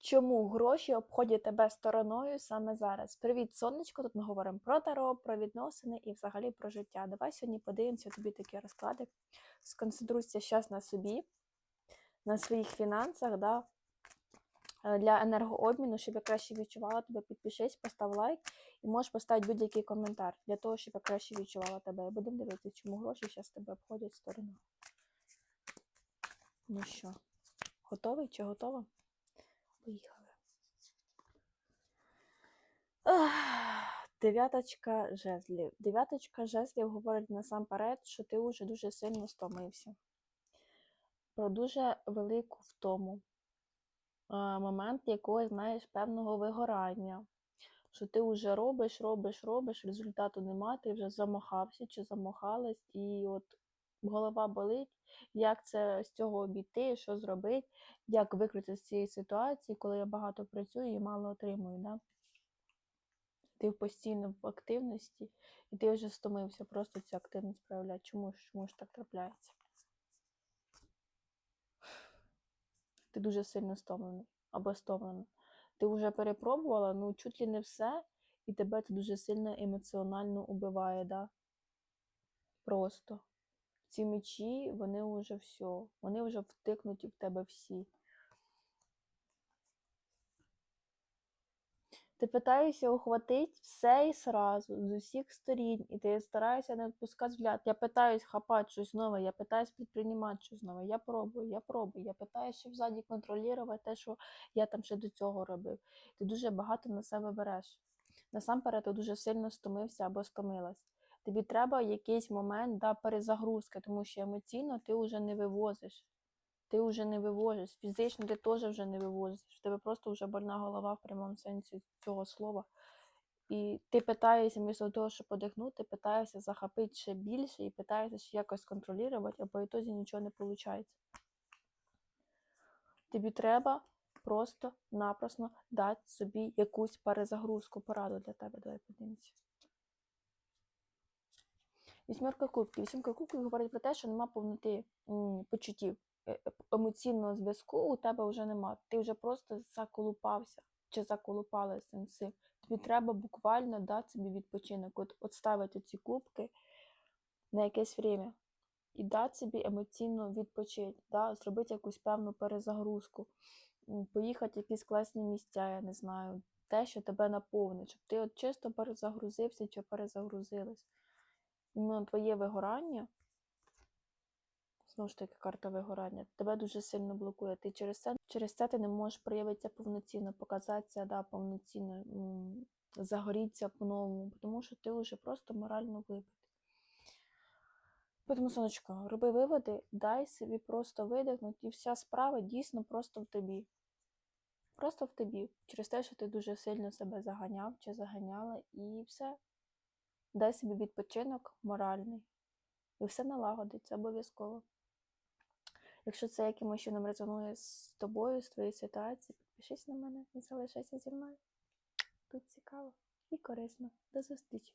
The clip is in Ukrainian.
Чому гроші обходять тебе стороною саме зараз? Привіт, сонечко! Тут ми говоримо про таро, про відносини і взагалі про життя. Давай сьогодні подивимося тобі такі розклади. Сконцентруйся зараз на собі, на своїх фінансах, да? Е, для енергообміну, щоб я краще відчувала тебе, підпишись, постав лайк і можеш поставити будь-який коментар для того, щоб я краще відчувала тебе. Будемо дивитися, чому гроші зараз тебе обходять стороною. Ну що, готовий чи готова? Поїхали. Дев'яточка жезлів. Дев'яточка жезлів говорить насамперед, що ти вже дуже сильно стомився. Про дуже велику втому. Момент якогось, знаєш, певного вигорання. Що ти вже робиш, робиш, робиш, результату нема, ти вже замахався чи замахалась, і от голова болить, як це з цього обійти, що зробити, як викрити з цієї ситуації, коли я багато працюю і мало отримую. Да? Ти постійно в активності, і ти вже стомився просто цю активність проявляти. Чому ж чому ж так трапляється? Ти дуже сильно стомлений або стомлена. Ти вже перепробувала, ну чуть ли не все, і тебе це дуже сильно емоціонально убиває, да? Просто. Ці мечі, вони вже все, вони вже втикнуті в тебе всі. Ти питаєшся охватити все і сразу, з усіх сторін, і ти стараєшся не відпускати взгляд. Я питаюсь хапати щось нове, я питаюсь підприймати щось нове. Я пробую, я пробую, я питаюся взаді контролювати те, що я там ще до цього робив. Ти дуже багато на себе береш. Насамперед, ти дуже сильно стомився або стомилась. Тобі треба якийсь момент да, перезагрузки, тому що емоційно ти вже не вивозиш. Ти вже не вивозиш. Фізично ти теж вже не вивозиш. В тебе просто вже больна голова в прямому сенсі цього слова. І ти питаєшся, вмісто того, щоб подихнути, питаєшся захопити ще більше і питаєшся ще якось контролювати, а по ітозі нічого не виходить. Тобі треба просто-напросто дати собі якусь перезагрузку, пораду для тебе. Давай подивимося. Вісьмерка кубків. Вісімка кубків говорить про те, що нема повноти почуттів. Е, емоційного зв'язку у тебе вже нема. Ти вже просто заколупався чи заколупалася цим. Тобі треба буквально дати собі відпочинок, от, от ставити ці кубки на якесь время і дати собі емоційно відпочити, да? зробити якусь певну перезагрузку, поїхати в якісь класні місця, я не знаю, те, що тебе наповнить, щоб ти от чисто перезагрузився чи перезагрузилась. Іменно твоє вигорання знову ж таки карта вигорання, тебе дуже сильно блокує. Ти через це через це ти не можеш проявитися повноцінно, показатися, да, повноцінно, загорітися по-новому, тому що ти вже просто морально вибитий. Тому, сонечко, роби виводи, дай собі просто видихнути, і вся справа дійсно просто в тобі. Просто в тобі. Через те, що ти дуже сильно себе заганяв чи заганяла, і все. Дай собі відпочинок моральний. І все налагодиться обов'язково. Якщо це якимось чином резонує з тобою, з твоєю ситуацією, підпишись на мене і залишайся зі мною. Тут цікаво і корисно. До зустрічі!